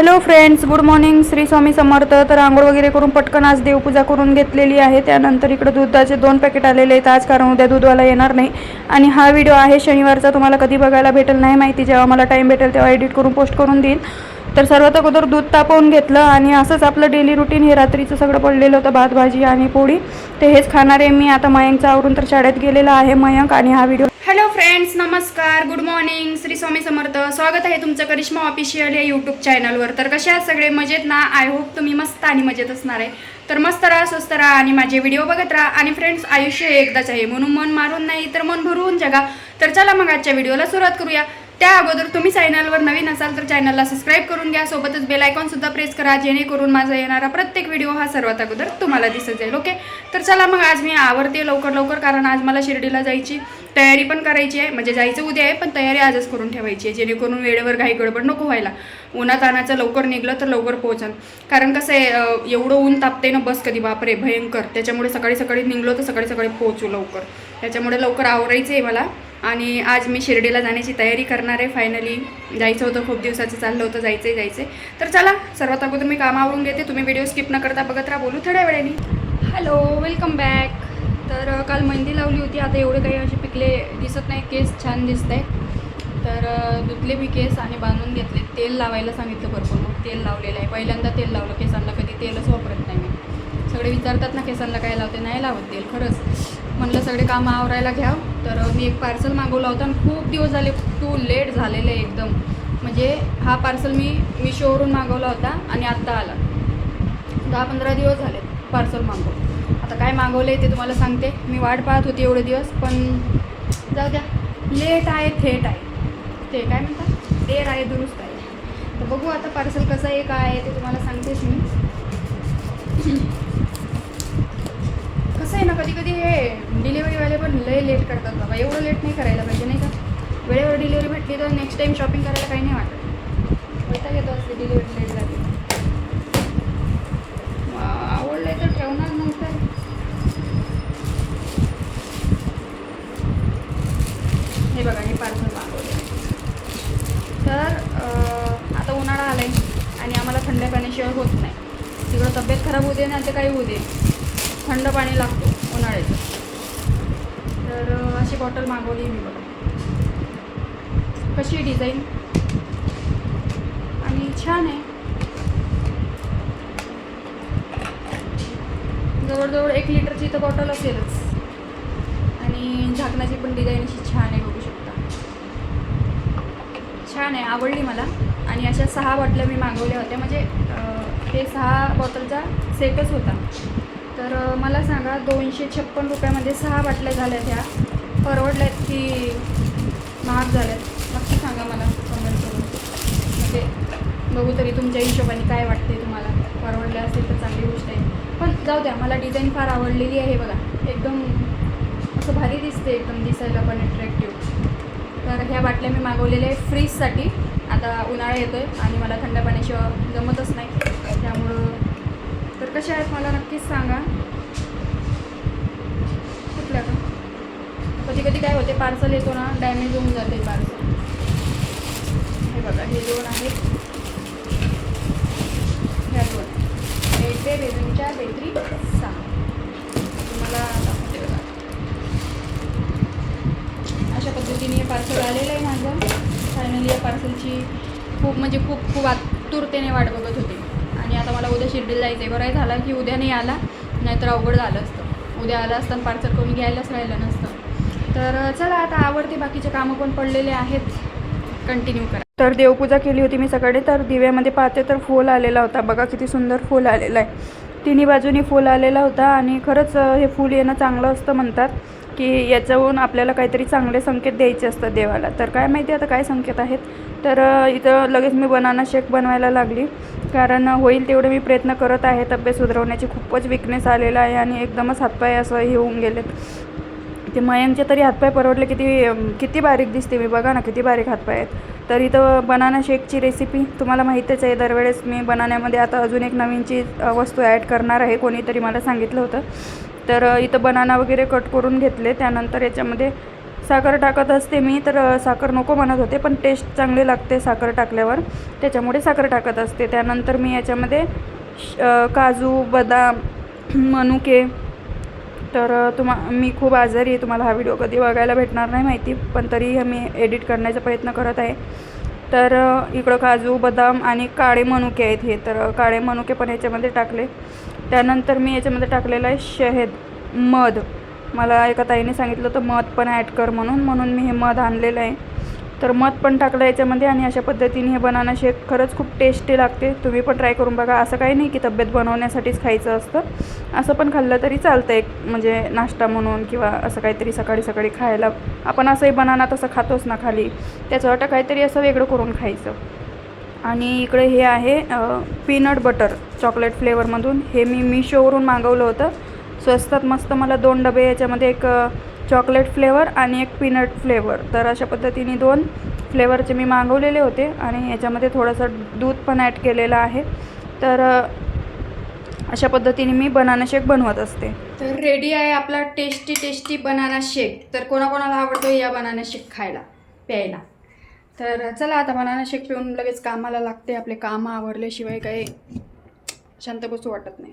Hello friends good morning Shri Swami Samarth. तर आंघोळ वगैरे करून पटकन आज देवपूजा करून घेतलेली आहे. त्यानंतर इकडं दुधाचे दोन पॅकेट आलेले आहेत. आज कारण उद्या दूधवाला येणार नाही. आणि हा व्हिडिओ आहे शनिवारचा. तुम्हाला कधी बघायला भेटेल नाही माहिती. जेव्हा मला टाईम भेटेल तेव्हा एडिट करून पोस्ट करून देईल. तर सर्वात अगोदर दूध तापवून घेतलं आणि असंच आपलं डेली रुटीन हे रात्रीचं सगळं पडलेलं होतं भात भाजी आणि पोळी. ते हेच खाणार आहे मी. आता मयंकचं आवरून तर शाळेत गेलेला आहे मयंक आणि हा व्हिडिओ हॅलो फ्रेंड्स नमस्कार. Good morning Shri Swami Samarth. स्वागत आहे तुमचं करिश्मा ऑफिशियल या यूट्यूब चॅनलवर तर कशा आहात सगळे? मजेत ना? आय होप तुम्ही मस्त आणि मजेत असणार आहे. तर मस्त राहा स्वस्त राहा आणि माझे व्हिडिओ बघत राहा. आणि फ्रेंड्स आयुष्य हे एकदाच आहे. म्हणून मन मारून नाही तर मन भरून जगा. तर चला मग आजच्या व्हिडिओला सुरुवात करूया. त्या अगोदर तुम्ही चॅनलवर नवीन असाल तर चॅनलला सबस्क्राईब करून घ्या. सोबतच बेल आयकॉन सुद्धा प्रेस करा जेणेकरून माझा येणारा प्रत्येक व्हिडिओ हा सर्वात अगोदर तुम्हाला दिसत जाईल ओके तर चला मग आज मी आवडते लवकर लवकर कारण आज मला शिर्डीला जायची तयारी पण करायची आहे. म्हणजे जायचं उद्या आहे पण तयारी आजच करून ठेवायची आहे जेणेकरून वेळेवर घाई गडबड नको व्हायला. उन्हात आणायचं लवकर निघलं तर लवकर पोहोचाल कारण कसं आहे एवढं ऊन तापते ना बस कधी बापरे भयंकर. त्याच्यामुळे सकाळी सकाळी निघलो तर सकाळी सकाळी पोहोचू लवकर. त्याच्यामुळे लवकर आवरायचं आहे मला. आणि आज मी शिर्डीला जाण्याची तयारी करणार आहे फायनली जायचं होतं खूप दिवसाचं चाललं होतं जायचं आहे जायचं आहे तर चला सर्वात अगोदर मी कामावरून घेते. तुम्ही व्हिडिओ स्किप न करता बघत राहा. बोलू थोड्या वेळाने. हॅलो वेलकम बॅक तर काल मेहंदी लावली होती. आता एवढे काही असे पिकले दिसत नाही. केस छान दिसत आहे तर धुतले मी केस आणि बांधून घेतले. तेल लावायला सांगितलं भरपूर मग तेल लावलेलं आहे. पहिल्यांदा तेल लावलं केसांना कधी तेलच वापरत नाही मी. सगळे विचारतात ना केसांना काय लावते? नाही लावत तेल खरंच. म्हटलं सगळे कामं आवरायला घ्या. तर मी एक पार्सल मागवला होता आणि खूप दिवस झाले टू लेट झालेले आहे एकदम. म्हणजे हा पार्सल मी मिशोवरून मागवला होता आणि आत्ता आला. दहा पंधरा दिवस झाले पार्सल मागवून. आता काय मागवलं आहे ते तुम्हाला सांगते. मी वाट पाहत होती एवढे दिवस पण जाऊ द्या. लेट आहे थेट आहे. ते काय म्हणतात? देर आहे दुरुस्त आहे. तर बघू आता पार्सल कसं आहे काय आहे ते तुम्हाला सांगतेच मी. कसं आहे ना कधी कधी हे डिलिव्हरीवाले पण लय लेट करतात बाबा. एवढं लेट नाही करायला पाहिजे नाही का? वेळेवर डिलिव्हरी भेटली तर नेक्स्ट टाईम शॉपिंग करायला काही नाही वाटत. पैसा घेतो असते डिलिव्हरी लेट झाली. आवडलं तर ठेवणार नंतर हे बघा हे पार्सल मागवले तर अं, आलं आहे आणि आम्हाला थंड पाण्याशिवाय होत नाही. तिकडं तब्येत खराब होऊ दे ना ते काही होऊ दे. थंड पाणी लागतो उन्हाळ्याचं. तर अशी बॉटल मागवली मी बघा. कशी डिझाईन आणि छान आहे. जवळजवळ एक लिटरची तर बॉटल असेलच. आणि झाकणाची पण डिझाईन अशी छान आहे बघू शकता. छान आहे आवडली मला. आणि अशा सहा बाटल्या मी मागवल्या होत्या. म्हणजे हे ते सहा बॉटलचा सेटच होता. तर मला सांगा दोनशे छप्पन रुपयामध्ये सहा बाटल्या झाल्यात ह्या परवडल्यात की महाग झाल्यात? नक्की सांगा मला कमेंट करून. म्हणजे बघू तरी तुमच्या हिशोबाने काय वाटते तुम्हाला. परवडल्या असेल तर चांगली गोष्ट आहे. पण जाऊ द्या मला डिझाईन फार आवडलेली आहे बघा. एकदम असं भारी दिसते एकदम दिसायला पण अट्रॅक्टिव्ह तर ह्या बाटल्या मी मागवलेल्या आहे फ्रीजसाठी. आता उन्हाळा येतो आहे आणि मला थंड पाण्याशिवाय जमतच नाही. त्यामुळं तर कशा आहेत मला नक्कीच सांगा. कुठल्या का कधी कधी काय होते पार्सल येतो ना डॅमेज होऊन जाते पार्सल हे बघा हे दोन आहेत. ह्या दोन. रेडवे रेझनच्या बेकरी सहा. तुम्हाला दाखवते बघा अशा पद्धतीने हे पार्सल आलेलं आहे माझं. फायनली या पार्सलची खूप म्हणजे खूप खूप आतुरतेने वाट बघत होते. आणि आता मला उद्या शिर्डीला जायचं आहे बरं झाला की उद्या नाही आला नाहीतर अवघड झालं असतं. उद्या आलं असताना पार्सल कोणी घ्यायलाच राहिलं नसतं. तर चला आता आवडते बाकीचे कामं पण पडलेले आहेत. कंटिन्यू करा. तर देवपूजा केली होती मी सकाळी. तर दिव्यामध्ये पाहते तर फूल आलेला होता. बघा किती सुंदर फूल आलेला आहे. तिन्ही बाजूनी फूल आलेला होता आणि खरंच हे फूल येणं चांगलं असतं म्हणतात. की याच्याहून आपल्याला काहीतरी चांगले संकेत द्यायचे असतात देवाला. तर काय माहिती आता काय संकेत आहेत? तर इथं लगेच मी बनाना शेक बनवायला लागली. कारण होईल तेवढे मी प्रयत्न करत आहे. तब्येत सुधारवण्याची खूपच विकनेस आलेला आहे आणि एकदमच हातपाय असं हे होऊन गेलेत. ते मयांचे तरी हातपाय परवडले किती किती बारीक दिसते मी. बघा ना किती बारीक हातपाय आहेत. तर इथं बनाना शेकची रेसिपी तुम्हाला माहीतच आहे. दरवेळेस मी बनाण्यामध्ये आता अजून एक नवीनची वस्तू ॲड करणार आहे. कोणीतरी मला सांगितलं होतं. तर इथं बनाना वगैरे कट करून घेतले. त्यानंतर याच्यामध्ये साखर टाकत असते मी तर साखर नको म्हणत होते पण टेस्ट चांगली लागते साखर टाकल्यावर. त्याच्यामुळे साखर टाकत असते. त्यानंतर मी याच्यामध्ये श- काजू बदाम मनुके तर तुम्हा मी खूप आजारी आहे तुम्हाला हा व्हिडिओ कधी बघायला भेटणार नाही माहिती पण तरीही मी एडिट करण्याचा प्रयत्न करत आहे. तर इकडं काजू बदाम आणि काळे मनुके आहेत हे. तर काळे मनुके पण याच्यामध्ये टाकले. त्यानंतर मी याच्यामध्ये टाकलेलं आहे शहद मध. मला एका ताईने सांगितलं होतं मध पण ॲड कर म्हणून. म्हणून मी हे मध आणलेलं आहे. तर मध पण टाकलं याच्यामध्ये आणि अशा पद्धतीने हे बनाना शेक खरंच खूप टेस्टी लागते. तुम्ही पण ट्राय करून बघा. असं काही नाही की तब्येत बनवण्यासाठीच खायचं असतं. असं पण खाल्लं तरी चालतं एक म्हणजे नाश्ता म्हणून किंवा असं काहीतरी सकाळी सकाळी खायला. आपण असंही बनाना तसं खातोच ना खाली. त्याचं वाटतं काहीतरी असं वेगळं करून खायचं. आणि इकडे हे आहे पीनट बटर चॉकलेट फ्लेवरमधून हे मी मिशोवरून मागवलं होतं. स्वस्तात मस्त मला दोन डबे याच्यामध्ये एक चॉकलेट फ्लेवर आणि एक पीनट फ्लेवर तर अशा पद्धतीने दोन फ्लेवरचे मी मागवलेले होते आणि याच्यामध्ये थोडंसं दूध पण ॲड केलेलं आहे. तर अशा पद्धतीने मी बनाना शेक बनवत असते. तर रेडी आहे आपला टेस्टी टेस्टी बनाना शेक. तर कोणाकोणाला आवडतो या बनाना शेक खायला प्यायला? तर चला आता बनाना शेक पिऊन लगेच कामाला लागते. आपले कामं आवरल्याशिवाय काही शांत बसू वाटत नाही.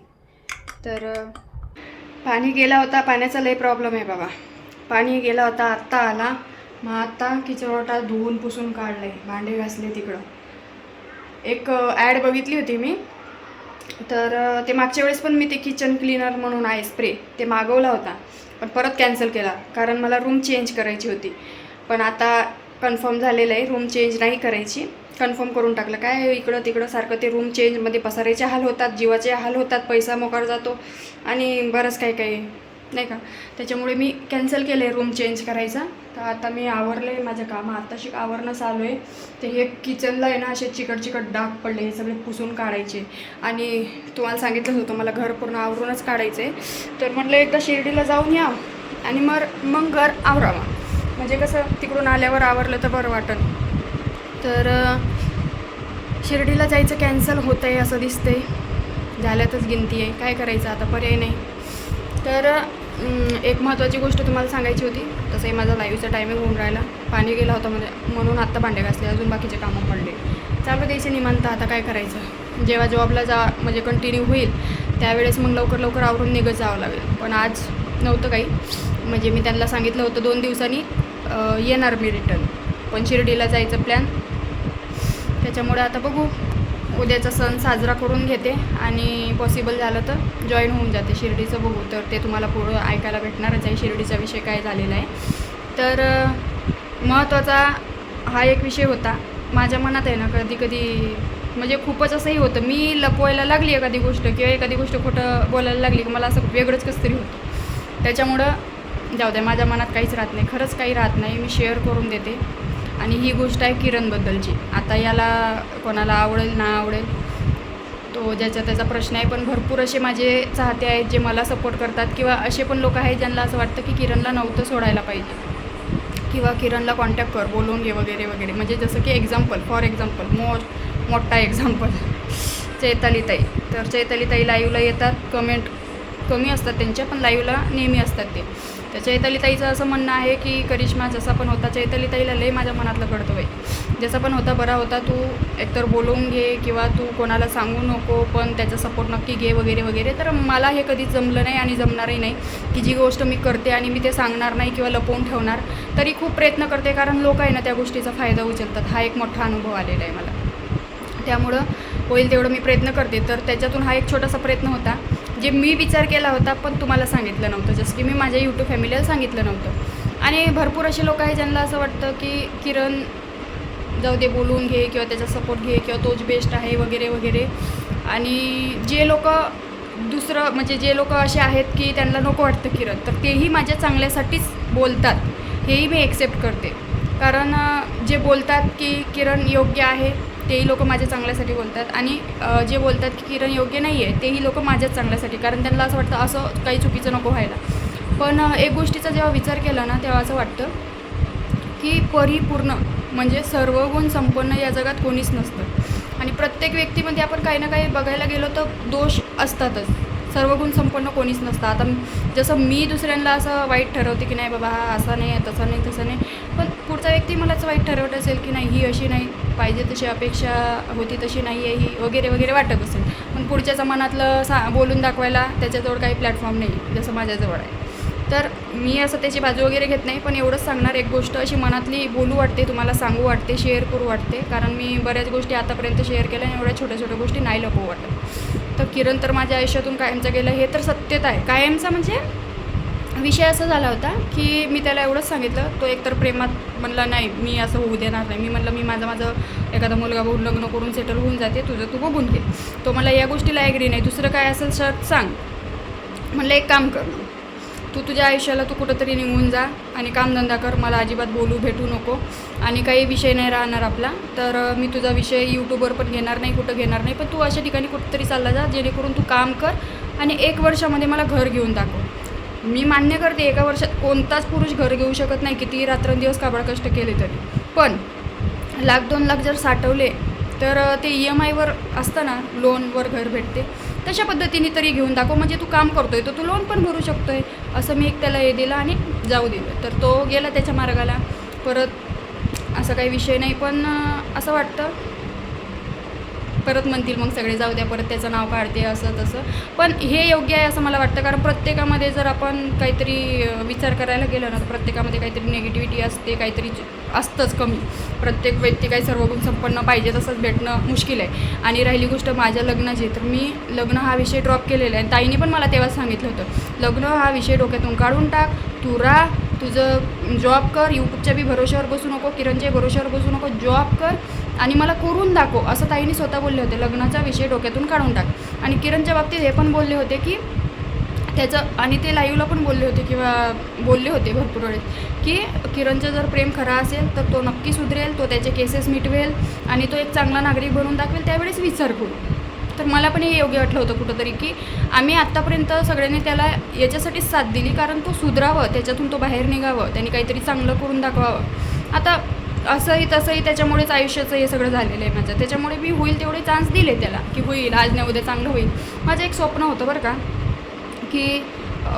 तर पाणी गेला होता पाण्याचा लई प्रॉब्लेम आहे बाबा. पाणी गेला होता आत्ता आला. मग आत्ता किचन धुवून पुसून काढले भांडे घासले तिकडं. एक ॲड बघितली होती मी. तर ते मागच्या वेळेस पण मी ते किचन क्लीनर म्हणून आहे स्प्रे ते मागवला होता. पण परत कॅन्सल केला. कारण मला रूम चेंज करायची होती. पण आता कन्फर्म झालेलं आहे रूम चेंज नाही करायची. कन्फर्म करून टाकलं. काय इकडं तिकडं सारखं ते रूम चेंजमध्ये पसारायचे हाल होतात जीवाचे हाल होतात पैसा मोकार जातो आणि बरंच काही काही नाही का? त्याच्यामुळे मी कॅन्सल केलं आहे रूम चेंज करायचा. तर आता मी आवरलं आहे माझं कामं. आत्ताशी आवरणं चालू आहे. ते हे किचनला आहे ना असे चिकट चिकट डाग पडले हे सगळे पुसून काढायचे. आणि तुम्हाला सांगितलंच होतं मला घर पूर्ण आवरूनच काढायचं आहे तर म्हटलं एकदा शिर्डीला जाऊन या आणि मग मग घर आवरावा. म्हणजे कसं तिकडून आल्यावर आवरलं तर बरं वाटन. तर शिर्डीला जायचं कॅन्सल होतं आहे असं दिसतंय. झाल्यातच गिनती आहे काय करायचं आता? पर्याय नाही. तर एक महत्त्वाची गोष्ट तुम्हाला सांगायची होती. तसंही माझा लाईव्हचा टायमिंग होऊन राहिला. पाणी गेला होता म्हणजे म्हणून आत्ता भांडे घासले. अजून बाकीचे कामं पडले. चालू द्यायचे निमांत आता काय करायचं? जेव्हा जॉबला जा म्हणजे कंटिन्यू होईल त्यावेळेस मग लवकर लवकर आवरून निघत जावं लागेल. पण आज नव्हतं काही. म्हणजे मी त्यांना सांगितलं होतं दोन दिवसांनी येणार मी रिटर्न पण शिर्डीला जायचं प्लॅन त्याच्यामुळे आता बघू. उद्याचा सण साजरा करून घेते आणि पॉसिबल झालं तर जॉईन होऊन जाते. शिर्डीचं बघू. तर ते तुम्हाला पुढं ऐकायला भेटणारच आहे. शिर्डीचा विषय काय झालेला आहे. तर महत्त्वाचा हा एक विषय होता. माझ्या मनात आहे ना कधी कधी म्हणजे खूपच असंही होतं. मी लपवायला लागली एखादी गोष्ट किंवा एखादी गोष्ट खोटं बोलायला लागली की मला असं वेगळंच कसं तरी होतं. त्याच्यामुळं जाऊ द्या माझ्या मनात काहीच राहत नाही. खरंच काही राहत नाही. मी शेअर करून देते. आणि ही गोष्ट आहे किरणबद्दलची. आता याला कोणाला आवडेल ना आवडेल तो ज्याचा त्याचा प्रश्न आहे. पण भरपूर असे माझे चाहते आहेत जे मला सपोर्ट करतात किंवा असे पण लोक आहेत ज्यांना असं वाटतं की किरणला नव्हतं सोडायला पाहिजे. किंवा किरणला कॉन्टॅक्ट कर बोलवून घे वगैरे वगैरे. म्हणजे जसं की एक्झाम्पल फॉर एक्झाम्पल मोस्ट मोठा एक्झाम्पल चैतालीताई. तर चैतालीताई लाईव्हला येतात. कमेंट कमी असतात त्यांच्या पण लाईव्हला नेहमी असतात ते. तर चैतालीताईचं असं म्हणणं आहे की करिश्मा जसा पण होता चैतालीताईला लय माझ्या मनातलं कळतं बाई. जसा पण होता बरा होता तू एकतर बोलवून घे किंवा तू कोणाला सांगू नको पण त्याचा सपोर्ट नक्की घे वगैरे वगैरे. तर मला हे कधीच जमलं नाही आणि जमणारही नाही की जी गोष्ट मी करते आणि मी ते सांगणार नाही किंवा लपवून ठेवणार तरी खूप प्रयत्न करते. कारण लोक आहे ना त्या गोष्टीचा फायदा उचलतात. हा एक मोठा अनुभव आलेला आहे मला. त्यामुळं होईल तेवढं मी प्रयत्न करते. तर त्याच्यातून हा एक छोटासा प्रयत्न होता. जे मी विचार केला होता पण तुम्हाला सांगितलं नव्हतं. जसं की मी माझ्या यूट्यूब फॅमिलीला सांगितलं नव्हतं. आणि भरपूर असे लोक आहे ज्यांना असं वाटतं की किरण जाऊ दे बोलून घे किंवा त्याचा सपोर्ट घे किंवा तोच बेस्ट आहे वगैरे वगैरे. आणि जे लोक दुसरं म्हणजे जे लोक असे आहेत की त्यांना नको वाटतं किरण तर तेही माझ्या चांगल्यासाठीच बोलतात. हेही मी एक्सेप्ट करते. कारण जे बोलतात की किरण योग्य आहे तेही लोक माझ्या चांगल्यासाठी बोलतात आणि जे बोलतात की किरण योग्य नाही आहे तेही लोक माझ्याच चांगल्यासाठी कारण त्यांना असं वाटतं असं काही चुकीचं नको व्हायला. पण एक गोष्टीचा जेव्हा विचार केला ना तेव्हा असं वाटतं की परिपूर्ण म्हणजे सर्व गुण संपन्न या जगात कोणीच नसतं. आणि प्रत्येक व्यक्तीमध्ये आपण काही ना काही बघायला गेलो तर दोष असतातच. सर्व गुण संपन्न कोणीच नसतं. आता जसं मी दुसऱ्यांना असं वाईट ठरवते की नाही बाबा हा असा नाही आहे तसा नाही तसं नाही. पण पुढचा व्यक्ती मलाच वाईट ठरवत असेल की नाही ही अशी नाही पाहिजे तशी अपेक्षा होती तशी नाही आहे ही वगैरे वगैरे वाटत असेल. पण पुढच्या मनातलं सा बोलून दाखवायला त्याच्याजवळ काही प्लॅटफॉर्म नाही जसं माझ्याजवळ आहे. तर मी असं त्याची बाजू वगैरे घेत नाही पण एवढंच सांगणार एक गोष्ट अशी मनातली बोलू वाटते तुम्हाला सांगू वाटते शेअर करू वाटते. कारण मी बऱ्याच गोष्टी आतापर्यंत शेअर केल्या आणि एवढ्या छोट्या छोट्या गोष्टी नाही लपवू वाटत. तर किरण तर माझ्या आयुष्यातून कायमचं गेलं. हे तर सत्यत आहे. कायमचा म्हणजे विषय असा झाला होता की मी त्याला एवढंच सांगितलं तो एकतर प्रेमात म्हणला नाही मी असं होऊ देणार नाही. मी म्हणलं मी माझं माझं एखादा मुलगा बघून लग्न करून सेटल होऊन जाते तुझं तू बघून घे. तो मला या गोष्टीला ॲग्री नाही. दुसरं काय असेल शर्ट सांग. म्हणलं एक काम कर तू तुझ्या आयुष्याला तू कुठंतरी निघून जा आणि कामधंदा कर मला अजिबात बोलू भेटू नको. आणि काही विषय नाही राहणार आपला तर मी तुझा विषय यूट्यूबवर पण घेणार नाही कुठं घेणार नाही पण तू अशा ठिकाणी कुठंतरी चालला जा जेणेकरून तू काम कर आणि एक वर्षामध्ये मला घर घेऊन दाखव. मी मान्य करते एका वर्षात कोणताच पुरुष घर घेऊ शकत नाही कितीही रात्रंदिवस काबड कष्ट केले तरी. पण लाख दोन लाख जर साठवले तर ते ई एम आयवर असतं ना लोनवर घर भेटते. तशा पद्धतीने तरी घेऊन दाखव म्हणजे तू काम करतोय तर तू लोन पण भरू शकतोय. असं मी एक त्याला हे दिलं आणि जाऊ दिलं. तर तो गेला त्याच्या मार्गाला. परत असा काही विषय नाही पण असं वाटतं. परत म्हणतील मग सगळे जाऊ द्या परत त्याचं नाव काढते असं तसं. पण हे योग्य आहे असं मला वाटतं कारण प्रत्येकामध्ये जर आपण काहीतरी विचार करायला गेलो ना तर प्रत्येकामध्ये काहीतरी निगेटिव्हिटी असते काहीतरी असतंच कमी. प्रत्येक व्यक्ती काही सर्व संपन्न पाहिजे तसंच भेटणं मुश्किल आहे. आणि राहिली गोष्ट माझ्या लग्नाची तर मी लग्न हा विषय ड्रॉप केलेला आहे. ताईने पण मला तेव्हा सांगितलं होतं लग्न हा विषय डोक्यातून काढून टाक तू राह तुझं जॉब कर यूट्यूबच्या बी भरोशावर बसू नको किरणच्या भरोशावर बसू नको जॉब कर आणि मला करून दाखव असं ताईने स्वतः बोलले होते. लग्नाचा विषय डोक्यातून काढून टाक. आणि किरणच्या बाबतीत हे पण बोलले होते की त्याचं आणि ते लाईव्हला पण बोलले होते किंवा बोलले होते भरपूर वेळेस की किरणचं जर प्रेम खरा असेल तर तो नक्की सुधरेल तो त्याचे केसेस मिटवेल आणि तो एक चांगला नागरिक बनवून दाखवेल त्यावेळेस विचार करू तर मला पण हे योग्य वाटलं होतं कुठंतरी की आम्ही आत्तापर्यंत सगळ्यांनी त्याला याच्यासाठी साथ दिली कारण तो सुधरावं त्याच्यातून तो बाहेर निघावं त्यांनी काहीतरी चांगलं करून दाखवावं. आता असंही तसंही त्याच्यामुळेच आयुष्याचं हे सगळं झालेलं आहे माझं. त्याच्यामुळे मी होईल तेवढे चान्स दिले त्याला की होईल आज नाही उद्या चांगलं होईल. माझं एक स्वप्न होतं बरं का की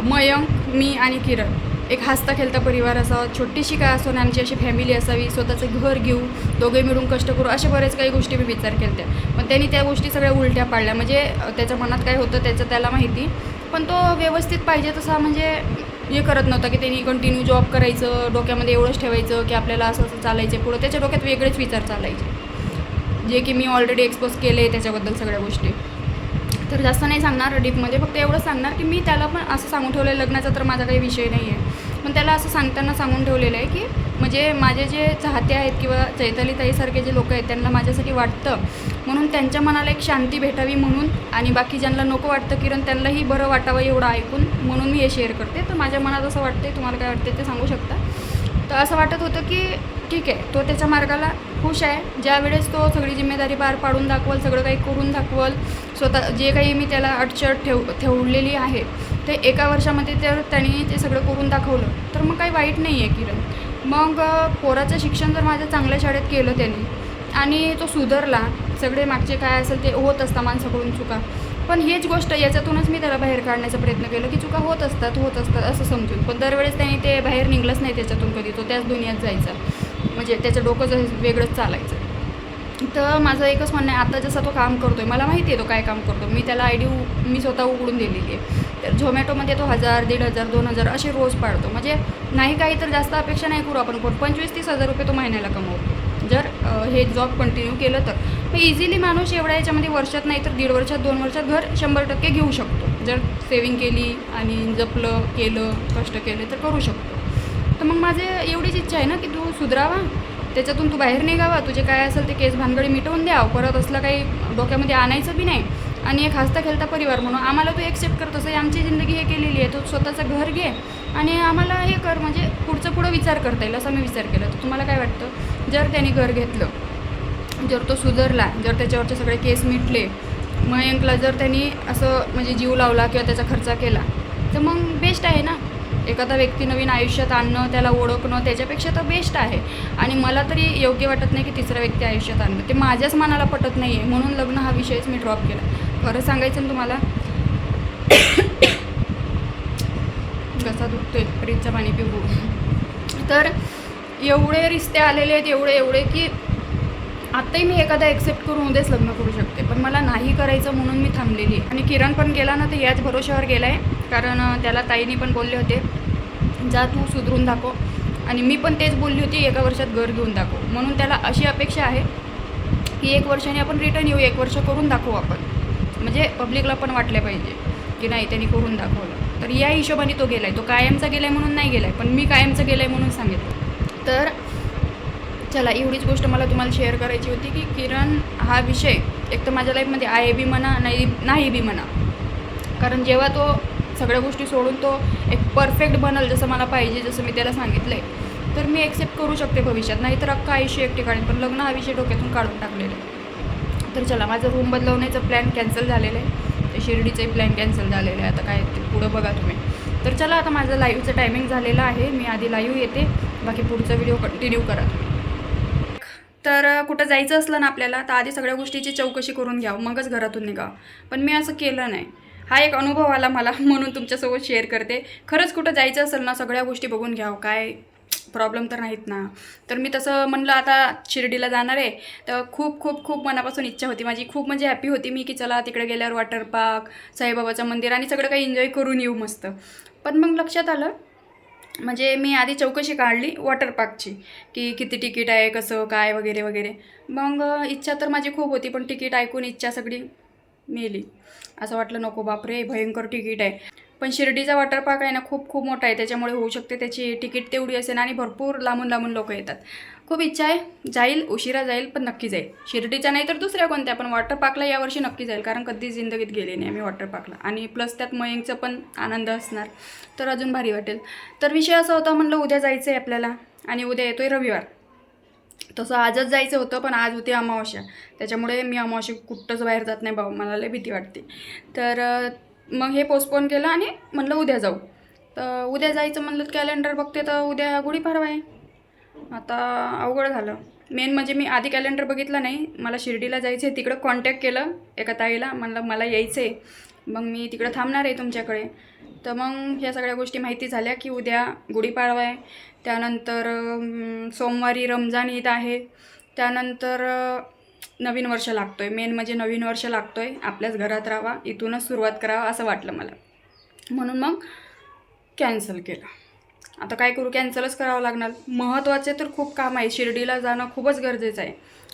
मयंक मी आणि किरण एक हसता खेळता परिवार असावा छोटीशी काय असो आणि आमची अशी फॅमिली असावी स्वतःचं घर घेऊ दोघे मिळून कष्ट करू अशा बऱ्याच काही गोष्टी मी विचार केल्या पण त्यांनी त्या गोष्टी सगळ्या उलट्या पाडल्या. म्हणजे त्याच्या मनात काय होतं त्याचं त्याला माहिती पण तो व्यवस्थित पाहिजे तसा म्हणजे हे करत नव्हता की त्यांनी कंटिन्यू जॉब करायचं डोक्यामध्ये एवढंच ठेवायचं की आपल्याला असं असं चालायचं पुढं. त्याच्या डोक्यात वेगळेच विचार चालायचे. जे की मी ऑलरेडी एक्सपोज केले त्याच्याबद्दल सगळ्या गोष्टी. तर जास्त नाही सांगणार डीपमध्ये फक्त एवढं सांगणार की मी त्याला पण असं सांगून ठेवलं आहे लग्नाचा तर माझा काही विषय नाही आहे पण त्याला असं सांगताना सांगून ठेवलेलं आहे की म्हणजे माझे जे चाहते आहेत किंवा चैताली ताईसारखे जे लोक आहेत त्यांना माझ्यासाठी वाटतं म्हणून त्यांच्या मनाला एक शांती भेटावी म्हणून आणि बाकी ज्यांना नको वाटतं किरण त्यांनाही बरं वाटावं एवढं ऐकून म्हणून मी हे शेअर करते. तर माझ्या मनात असं वाटते तुम्हाला काय वाटते ते सांगू शकता. तर असं वाटत होतं की ठीक आहे तो त्याच्या मार्गाला खुश आहे. ज्यावेळेस तो सगळी जिम्मेदारी पार पाडून दाखवल सगळं काही करून दाखवल स्वतः जे काही मी त्याला अडचण ठेव ठेवलेली आहे ते एका वर्षामध्ये तर त्यांनी ते सगळं करून दाखवलं. तर मग काही वाईट नाही आहे किरण. मग पोराचं शिक्षण जर माझ्या चांगल्या शाळेत केलं त्याने आणि तो सुधारला सगळे मागचे काय असेल ते होत असता माणसाकडून चुका. पण हेच गोष्ट याच्यातूनच मी त्याला बाहेर काढण्याचा प्रयत्न केला की चुका होत असतात होत असतात असं समजून. पण दरवेळेस त्यांनी ते बाहेर निघलंच नाही त्याच्यातून कधी. तो त्याच दुनियात जायचा. म्हणजे त्याचं डोकं जर वेगळंच चालायचं. तर माझं एकच म्हणणं आहे आता जसा तो काम करतो आहे मला माहिती आहे तो काय काम करतो. मी त्याला आय डी मी स्वतः उघडून दिलेली आहे. तर झोमॅटोमध्ये तो हजार दीड हजार दोन हजार असे रोज पाडतो. म्हणजे नाही काही तर जास्त अपेक्षा नाही करू आपण पण पंचवीस तीस हजार रुपये तो महिन्याला कमवतो. जर हे जॉब कंटिन्यू केलं तर. मग इझिली माणूस एवढ्या याच्यामध्ये वर्षात नाही तर दीड वर्षात दोन वर्षात घर शंभर टक्के घेऊ शकतो. जर सेविंग केली आणि जपलं केलं कष्ट केले तर करू शकतो. तर मग माझे एवढीच इच्छा आहे ना की तू सुधरावा त्याच्यातून तू बाहेर निघावा तुझे काय असेल ते केस भानगडी मिटवून द्याव परत असलं काही डोक्यामध्ये आणायचं बी नाही. आणि एक हसता खेळता परिवार म्हणून आम्हाला तू एक्सेप्ट करत असं आमची जिंदगी हे केलेली आहे तू स्वतःचं घर घे. आणि आम्हाला हे कर म्हणजे पुढचं पुढं विचार करता येईल असा मी विचार केला. तर तुम्हाला काय वाटतं? जर त्याने घर घेतलं जर तो सुधारला जर त्याच्यावरचे सगळे केस मिटले मयंकला जर त्यांनी असं म्हणजे जीव लावला किंवा त्याचा खर्च केला तर मग बेस्ट आहे ना. एखादा व्यक्ती नवीन आयुष्यात आणणं त्याला ओळखणं त्याच्यापेक्षा तर बेस्ट आहे. आणि मला तरी योग्य वाटत नाही की तिसरा व्यक्ती आयुष्यात आणणं. ते माझ्याच मनाला पटत नाही आहे म्हणून लग्न हा विषयच मी ड्रॉप केला. खरं सांगायचं ना तुम्हाला घसा दुखतोय फ्रीजचं पाणी पिऊ. तर एवढे रिश्ते आलेले आहेत एवढे एवढे की आत्ताही मी एखादा ॲक्सेप्ट करून उद्याच लग्न करू शकते. पण मला नाही करायचं म्हणून मी थांबलेली आहे. आणि किरण पण गेला ना तर याच भरोशावर गेला आहे कारण त्याला ताईनी पण बोलले होते जा तू सुधरून दाखव. आणि मी पण तेच बोलली होती एका वर्षात घर घेऊन दाखव. म्हणून त्याला अशी अपेक्षा आहे की एक वर्षाने आपण रिटर्न येऊ एक वर्ष करून दाखवू आपण. म्हणजे पब्लिकला पण वाटलं पाहिजे की नाही त्यांनी करून दाखवलं. तर या हिशोबाने तो गेला आहे तो कायमचा गेला आहे म्हणून नाही गेला आहे पण मी कायमचा आहे म्हणून सांगितलं. तर चला एवढीच गोष्ट मला तुम्हाला शेअर करायची होती की किरण हा विषय एक तर माझ्या लाईफमध्ये आहे बी म्हणा नाही नाही बी म्हणा. कारण जेव्हा तो सगळ्या गोष्टी सोडून तो एक परफेक्ट बनल जसं मला पाहिजे जसं मी त्याला सांगितलं आहे तर मी एक्सेप्ट करू शकते भविष्यात. नाही तर अख्खा आयुष्य एक ठिकाणी पण लग्न हा विषय डोक्यातून काढून टाकलेलं आहे. तर चला माझं रूम बदलवण्याचं प्लॅन कॅन्सल झालेलं आहे. ते शिर्डीचंही प्लॅन कॅन्सल झालेलं आहे. आता काय ते पुढं बघा तुम्ही. तर चला आता माझं लाईव्हचं टायमिंग झालेलं आहे. मी आधी लाईव्ह येते. बाकी पुढचा व्हिडिओ कंटिन्यू करा. तर कुठं जायचं असलं ना आपल्याला तर आधी सगळ्या गोष्टीची चौकशी करून घ्यावं मगच घरातून निघावं पण मी असं केलं नाही. हा एक अनुभव आला मला म्हणून तुमच्यासोबत शेअर करते. खरंच कुठं जायचं असेल ना सगळ्या गोष्टी बघून घ्यावं काय प्रॉब्लेम तर नाहीत ना. तर मी तसं म्हणलं आता शिर्डीला जाणार आहे. तर खूप खूप खूप मनापासून इच्छा होती. माझी खूप म्हणजे हॅपी होती मी की चला तिकडे गेल्यावर वॉटर पार्क साईबाबाचं मंदिर आणि सगळं काही एन्जॉय करून येऊ मस्त. पण मग लक्षात आलं म्हणजे मी आधी चौकशी काढली वॉटर पार्कची की किती तिकीट आहे कसं काय वगैरे वगैरे. मग इच्छा तर माझी खूप होती पण तिकीट ऐकून इच्छा सगळी मेली. असं वाटलं नको बापरे भयंकर तिकीट आहे. पण शिर्डीचा वॉटर पार्क आहे ना खूप खूप मोठा आहे. त्याच्यामुळे होऊ शकते त्याची तिकीट तेवढी असेल आणि भरपूर लांबून लांबून लोक येतात. खूप इच्छा आहे. जाईल उशिरा जाईल पण नक्की जाईल. शिर्डीच्या नाही तर दुसऱ्या कोणत्या पण वॉटर पार्कला यावर्षी नक्की जाईल. कारण कधीच जिंदगीत गेले नाही आम्ही वॉटर पार्कला आणि प्लस त्यात मयंकचं पण आनंद असणार. तर अजून भारी वाटेल. तर विषय असा होता म्हणलं उद्या जायचं आहे आपल्याला. आणि उद्या येतो आहे रविवार. तसं आजच जायचं होतं पण आज होती अमावस्या. त्याच्यामुळे मी अमावस्या कुठंच बाहेर जात नाही भाऊ. मला लय भीती वाटते. तर मग हे पोस्टपोन केलं आणि म्हणलं उद्या जाऊ. तर उद्या जायचं म्हणलं कॅलेंडर बघते तर उद्या गुढीपाडवा आहे. आता अवघड झालं. मेन म्हणजे मी आधी कॅलेंडर बघितलं नाही. मला शिर्डीला जायचं आहे तिकडं कॉन्टॅक्ट केलं एका ताईला. म्हणलं मला यायचं आहे मग मी तिकडं थांबणार आहे तुमच्याकडे. तर मग ह्या सगळ्या गोष्टी माहिती झाल्या की उद्या गुढीपाडवा आहे. त्यानंतर सोमवारी रमजान ईद आहे. त्यानंतर नवीन वर्ष लागतो आहे मेन म्हणजे नवीन वर्ष लागतो आहे आपल्याच घरात राहावा. इथूनच सुरुवात करावा असं वाटलं मला. म्हणून मग कॅन्सल केलं. आता काय करू कॅन्सलच करावं लागणार. महत्त्वाचे तर खूप काम आहे. शिर्डीला जाणं खूपच गरजेचं आहे.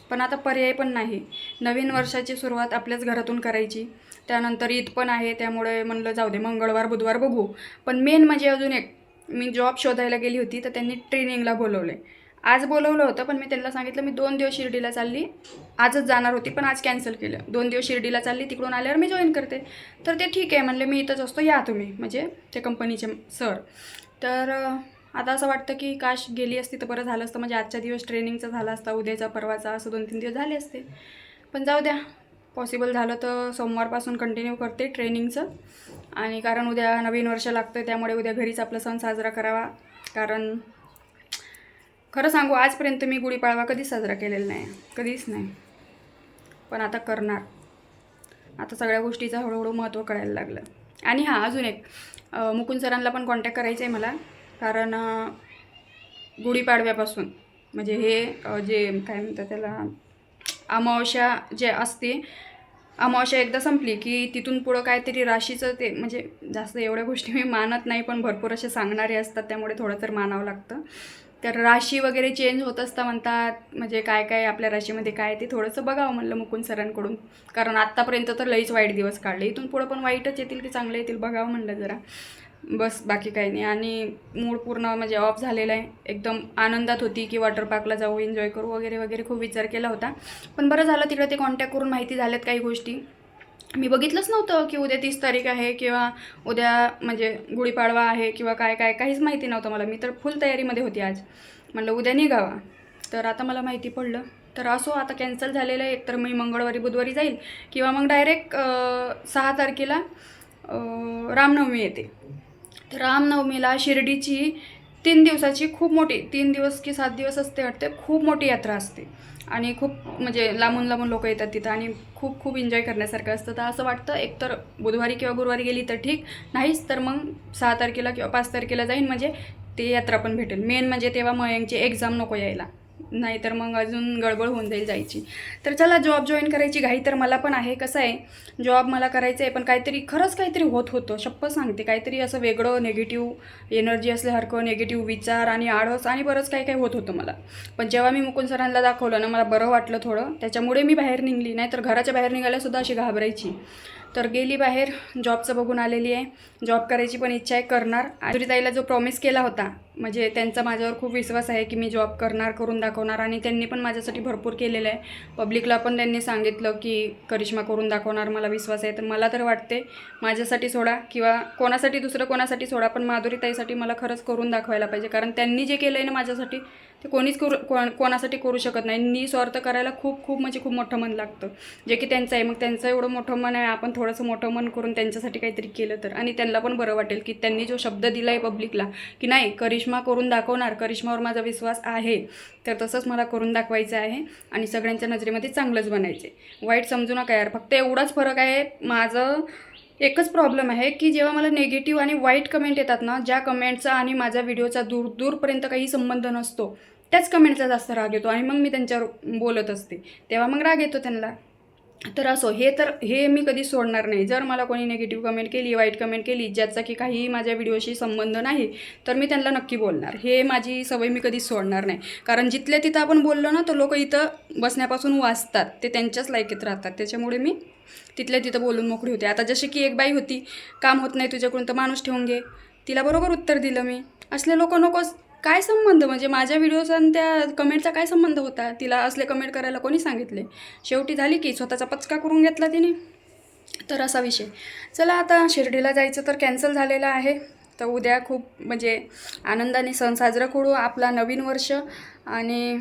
पण आता पर्याय पण नाही. नवीन वर्षाची सुरुवात आपल्याच घरातून करायची. त्यानंतर ईद पण आहे त्यामुळे म्हणलं जाऊ दे मंगळवार बुधवार बघू. पण मेन म्हणजे अजून एक मी जॉब शोधायला गेली होती तर त्यांनी ट्रेनिंगला बोलवलं आहे आज बोलवलं होतं पण मी त्यांना सांगितलं मी दोन दिवस शिर्डीला चालली. आजच जाणार होती पण आज कॅन्सल केलं. दोन दिवस शिर्डीला चालली तिकडून आल्यावर मी जॉईन करते. तर ते ठीक आहे म्हणले मी इथंच असतो या तुम्ही. म्हणजे ते कंपनीचे सर तर आता असं वाटतं की काश गेली असती तर बरं झालं असतं. म्हणजे आजच्या दिवस ट्रेनिंगचा झाला असता उद्याचा परवाचा असं दोन तीन दिवस झाले असते. पण जाऊ द्या पॉसिबल झालं तर सोमवारपासून कंटिन्यू करते ट्रेनिंगचं. आणि कारण उद्या नवीन वर्ष लागतं आहे त्यामुळे उद्या घरीच आपला सण साजरा करावा. कारण खरं सांगू आजपर्यंत मी गुढीपाडवा कधीच साजरा केलेला नाही. कधीच नाही. पण आता करणार. आता सगळ्या गोष्टीचं हळूहळू महत्त्व कळायला लागलं. आणि हां अजून एक. मुकुंद सरांना पण कॉन्टॅक्ट करायचं आहे मला. कारण गुढीपाडव्यापासून. म्हणजे हे जे काय म्हणतात त्याला अमावस्या जे असते अमावस्या एकदा संपली की तिथून पुढं काहीतरी राशीचं ते म्हणजे जास्त एवढ्या गोष्टी मी मानत नाही पण भरपूर असे सांगणारे असतात त्यामुळे थोडं तर मानावं लागतं. तर राशी वगैरे चेंज होत असता म्हणतात म्हणजे काय काय आपल्या राशीमध्ये काय आहे ते थोडंसं बघावं म्हणलं मुकुंद सरांकडून. कारण आत्तापर्यंत तर लईच वाईट दिवस काढले. इथून पुढं पण वाईटच येतील की चांगले येतील बघावं म्हणलं जरा. बस बाकी काही नाही. आणि मूड पूर्ण म्हणजे ऑफ झालेला आहे. एकदम आनंदात होती की वॉटर पार्कला जाऊ एन्जॉय करू वगैरे वगैरे खूप विचार केला होता. पण बरं झालं तिकडे ते कॉन्टॅक्ट करून माहिती झाल्यात काही गोष्टी. मी बघितलंच नव्हतं की उद्या तीस तारीख आहे किंवा उद्या म्हणजे गुढीपाडवा आहे किंवा काय काय काहीच माहिती नव्हतं मला. मी तर फुल तयारीमध्ये होती आज. म्हणलं उद्या निघावा. तर आता मला माहिती पडलं. तर असो आता कॅन्सल झालेलं आहे. एकतर मी मंगळवारी बुधवारी जाईल किंवा मग डायरेक्ट सहा तारखेला रामनवमी येते. तर रामनवमीला शिर्डीची तीन दिवसाची खूप मोठी तीन दिवस की सात दिवस असते वाटते खूप मोठी यात्रा असते. आणि खूप म्हणजे लांबून लांबून लोक येतात तिथं आणि खूप खूप एन्जॉय करण्यासारखं असतं. तर असं वाटतं एकतर बुधवारी किंवा गुरुवारी गेली तर ठीक नाहीच तर मग सहा तारखेला किंवा पाच तारखेला जाईन म्हणजे ते यात्रा पण भेटेल. मेन म्हणजे तेव्हा मयंकची एक्झाम नको यायला. नाहीतर मग अजून गडबड होऊन जाईल जायची. तर चला जॉब जॉईन करायची घाई तर मला पण आहे कसं आहे जॉब मला करायचं आहे पण काहीतरी खरंच काहीतरी होत होतं शप्प सांगते काहीतरी असं वेगळं निगेटिव्ह एनर्जी असल्यासारखं निगेटिव्ह विचार आणि आळस आणि बरंच काही काही होत होतं मला. पण जेव्हा मी मुकुंद सरांना दाखवलं ना मला बरं वाटलं थोडं त्याच्यामुळे मी बाहेर निघली नाहीतर घराच्या बाहेर निघायलासुद्धा अशी घाबरायची. तर गेली बाहेर जॉबचं बघून आलेली आहे. जॉब करायची पण इच्छा आहे करणार. आणि ताईला जो प्रॉमिस केला होता म्हणजे त्यांचा माझ्यावर खूप विश्वास आहे की मी जॉब करणार करून दाखवणार आणि त्यांनी पण माझ्यासाठी भरपूर केलेलं आहे. पब्लिकला पण त्यांनी सांगितलं की करिश्मा करून दाखवणार मला विश्वास आहे. तर मला तर वाटते माझ्यासाठी सोडा किंवा कोणासाठी दुसरं कोणासाठी सोडा पण माधुरी ताईसाठी मला खरंच करून दाखवायला पाहिजे. कारण त्यांनी जे केलं आहे ना माझ्यासाठी ते कोणीच करू कोण कोणासाठी करू शकत नाही. निस्वार्थ करायला खूप खूप म्हणजे खूप मोठं मन लागतं. जे की त्यांचं आहे. मग त्यांचं एवढं मोठं मन आहे. आपण थोडंसं मोठं मन करून त्यांच्यासाठी काहीतरी केलं तर. आणि त्यांना पण बरं वाटेल की त्यांनी जो शब्द दिला आहे पब्लिकला की नाही करिश्मा करून दाखवणार. करिश्मावर माझा विश्वास आहे. तर तसंच मला करून दाखवायचं आहे. आणि सगळ्यांच्या नजरेमध्ये चांगलंच बनायचे वाईट समजू नका यार. फक्त एवढाच फरक आहे. माझं एकच प्रॉब्लेम आहे की जेव्हा मला नेगेटिव्ह आणि वाईट कमेंट येतात ना ज्या कमेंटचा आणि माझ्या व्हिडिओचा दूर दूरपर्यंत काही संबंध नसतो. त्याच कमेंटचा जास्त राग येतो आणि मग मी त्यांच्यावर बोलत असते. तेव्हा मग राग येतो त्यांना. तर असो हे तर हे मी कधी सोडणार नाही. जर मला कोणी नेगेटिव्ह कमेंट केली वाईट कमेंट केली ज्याचा की काही माझ्या व्हिडिओशी संबंध नाही तर मी त्यांना नक्की बोलणार. हे माझी सवय मी कधीच सोडणार नाही. कारण जिथल्या तिथं आपण बोललो ना तर लोक इथं बसण्यापासून वाचतात. ते त्यांच्याच लायकीत राहतात. त्याच्यामुळे मी तिथल्या तिथं बोलून मोकळी होते. आता जशी की एक बाई होती काम होत नाही तुझ्याकडून तर माणूस ठेवून घे. तिला बरोबर उत्तर दिलं मी. असले लोक नकोच. काय संबंध? म्हणजे माझ्या व्हिडिओचा आणि त्या कमेंटचा काय संबंध होता? तिला असले कमेंट करायला कोणी सांगितले? शेवटी झाली की स्वतःचा पचका करून घेतला तिने. तर असा विषय. चला आता शिर्डीला जायचं तर कॅन्सल झालेलं आहे. तर उद्या खूप म्हणजे आनंदाने सण साजरा करू आपला नवीन वर्ष. आणि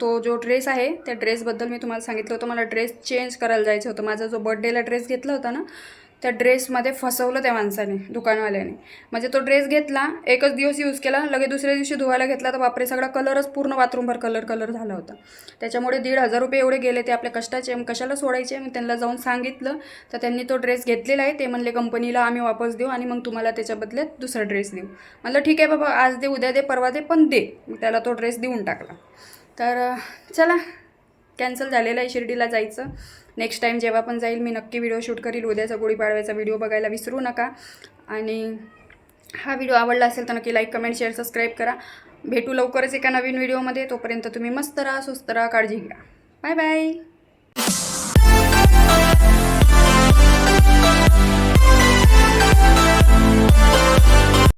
तो जो ड्रेस आहे त्या ड्रेसबद्दल मी तुम्हाला सांगितलं होतं. मला ड्रेस चेंज करायला जायचं होतं. माझा जो बड्डेला ड्रेस घेतला होता ना त्या ड्रेसमध्ये फसवलं त्या माणसाने दुकानवाल्याने. म्हणजे तो ड्रेस घेतला एकच दिवस यूज केला लगेच दुसऱ्या दिवशी धुवायला घेतला तर बापरे सगळा कलरच पूर्ण बाथरूमभर कलर कलर झाला होता. त्याच्यामुळे दीड हजार रुपये एवढे गेले ते आपल्या कष्टाचे मग कशाला सोडायचे? मी त्यांना जाऊन सांगितलं तर त्यांनी तो ड्रेस घेतलेला आहे. ते म्हणले कंपनीला आम्ही वापस देऊ आणि मग तुम्हाला त्याच्या बदल्यात दुसरा ड्रेस देऊ. म्हणलं ठीक आहे बाबा आज दे उद्या दे परवा दे पण दे. त्याला तो ड्रेस देऊन टाकला. तर चला कॅन्सल झालेलं आहे शिर्डीला जायचं. नेक्स्ट टाईम जेव्हा पण जाईल मी नक्की व्हिडिओ शूट करील. उद्याचा गुढीपाडव्याचा व्हिडिओ बघायला विसरू नका. आणि हा व्हिडिओ आवडला असेल तर नक्की लाईक कमेंट शेअर सबस्क्राईब करा. भेटू लवकरच एका नवीन व्हिडिओमध्ये तोपर्यंत तुम्ही मस्त राहा स्वस्त राहा काळजी घ्या. Bye bye